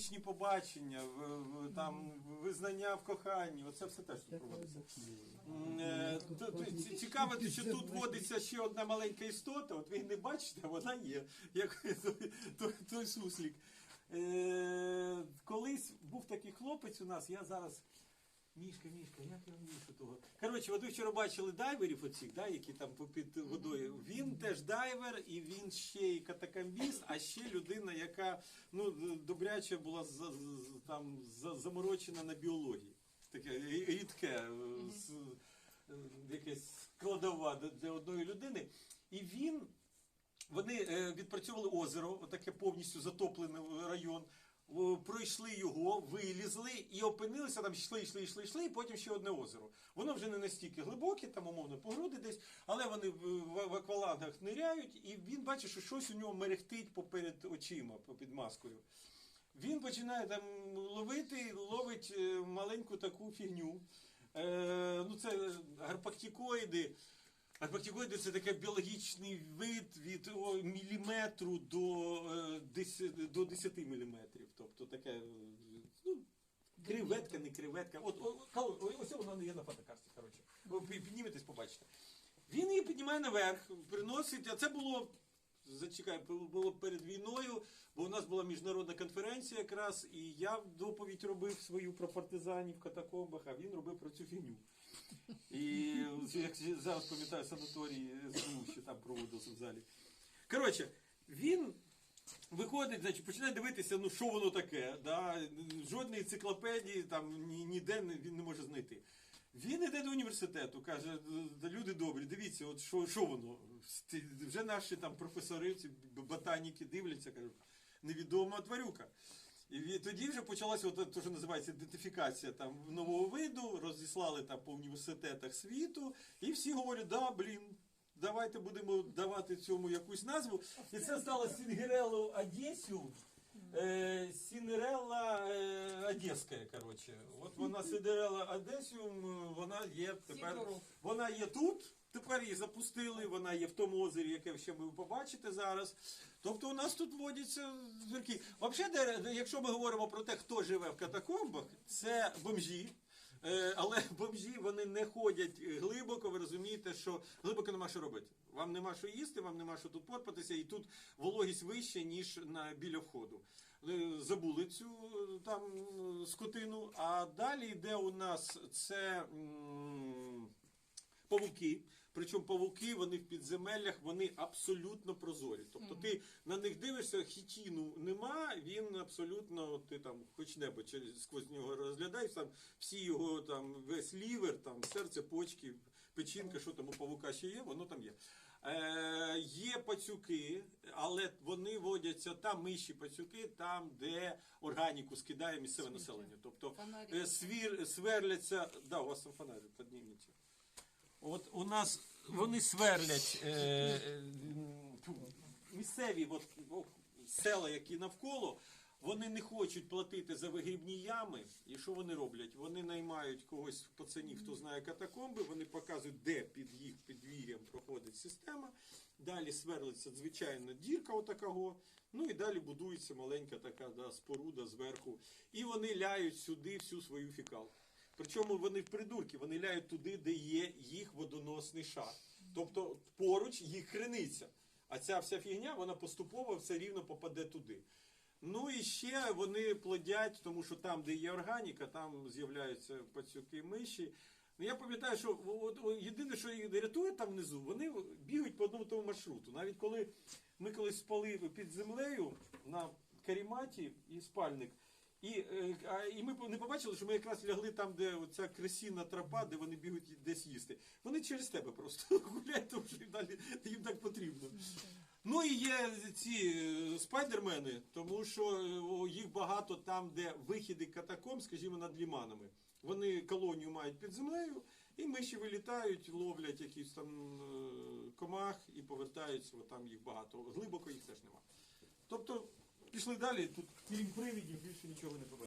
романтичні побачення, там визнання в коханні. Оце все теж тут проводиться. Е, Цікаво, що тут водиться ще одна маленька істота. От ви не бачите, а вона є, як той, суслік. Е, колись був такий хлопець у нас, я зараз. Мішка, мішка, як його мішу того. Коротше, от ви вчора бачили дайверів оцих, да, які там під водою. Він теж дайвер, і він ще і катакамбіст, ще людина, яка ну, добряче була за- там за- заморочена на біології. Таке рідке е, е, якесь складова для- для одної людини. І він вони е, відпрацьовували озеро, таке повністю затоплений район. Пройшли його, вилізли і опинилися там, йшли, йшли, йшли, йшли, і потім ще одне озеро. Воно вже не настільки глибоке, там умовно по груди десь, але вони в, аквалангах ниряють, і він бачить, що щось у нього мерехтить поперед очима, під маскою. Він починає там ловити, ловить е, маленьку таку фігню. Е, ну, це гарпактикоїди. Арпактикоїди це такий біологічний вид від міліметру до, е, 10, до 10 міліметрів. Тобто таке е, ну, креветка, не креветка. От, о, ось вона є на фотокарті. Коротше. Ви підніметесь, побачите. Він її піднімає наверх, приносить, а це було. Зачекай, було перед війною, бо у нас була міжнародна конференція якраз, і я доповідь робив свою про партизанів в катакомбах, а він робив про цю фігню. І як зараз пам'ятаю санаторій СБУ, що там проводився в залі. Коротше, він виходить, значить, починає дивитися, ну що воно таке. Да? Жодної енциклопедії там ніде він не може знайти. Він іде до університету, каже, люди добрі, дивіться, от що, що воно. Вже наші там професори, ці ботаніки дивляться, кажуть, невідома тварюка. І тоді вже почалася от те, що називається ідентифікація там нового виду, розіслали там по університетах світу, і всі говорять, да, блін, давайте будемо давати цьому якусь назву. І це стало Сінгерелло Одесю. Одеська, коротше. От вона сидерела Одесіум, вона є тепер. Вона є тут. Тепер її запустили, вона є в тому озері, яке ще ви побачите зараз. Тобто у нас тут водяться звірки. Взагалі, якщо ми говоримо про те, хто живе в катакомбах, це бомжі. Е, Але бомжі вони не ходять глибоко. Ви розумієте, що глибоко нема що робити. Вам нема що їсти, вам нема що тут порпатися, і тут вологість вища, ніж на біля входу. Е, Забули цю е, там е, скотину. А далі йде у нас це. Павуки, причому павуки, вони в підземеллях, вони абсолютно прозорі. Тобто ти на них дивишся, хітіну нема, він абсолютно, ти там хоч небо через сквозь нього розглядаєш, там всі його там весь лівер, там серце, почки, печінка, що там у павука ще є, воно там є. Е, є пацюки, але вони водяться там миші пацюки, там, де органіку скидає місцеве населення. Тобто е, свір, сверляться, да, у вас там фонарик, підніміть. От у нас вони сверлять е, е, місцеві села, які навколо, вони не хочуть платити за вигрібні ями. І що вони роблять? Вони наймають когось в пацані, хто знає катакомби, вони показують, де під їх підвір'ям проходить система. Далі сверлиться звичайна дірка отакого. Ну і далі будується маленька така да, споруда зверху. І вони ляють сюди всю свою фікалку. Причому вони придурки, вони ляють туди, де є їх водоносний шар. Тобто поруч їх криниця. А ця вся фігня, вона поступово все рівно попаде туди. Ну і ще вони плодять, тому що там, де є органіка, там з'являються пацюки миші. Ну я пам'ятаю, що от, єдине, що їх рятує там внизу, вони бігають по одному тому маршруту. Навіть коли ми колись спали під землею на каріматі і спальник. І, е, а, і ми не побачили, що ми якраз лягли там, де ця кресінна тропа, де вони бігають десь їсти. Вони через тебе просто гуляють, тому що їм далі їм так потрібно. Ну і є ці е, спайдермени, тому що е, їх багато там, де вихіди катакомб, скажімо, над ліманами. Вони колонію мають під землею, і миші вилітають, ловлять якісь там комах і повертаються, бо там їх багато. Глибоко їх теж нема. Тобто пішли далі, тут крім привідів більше нічого не побачимо.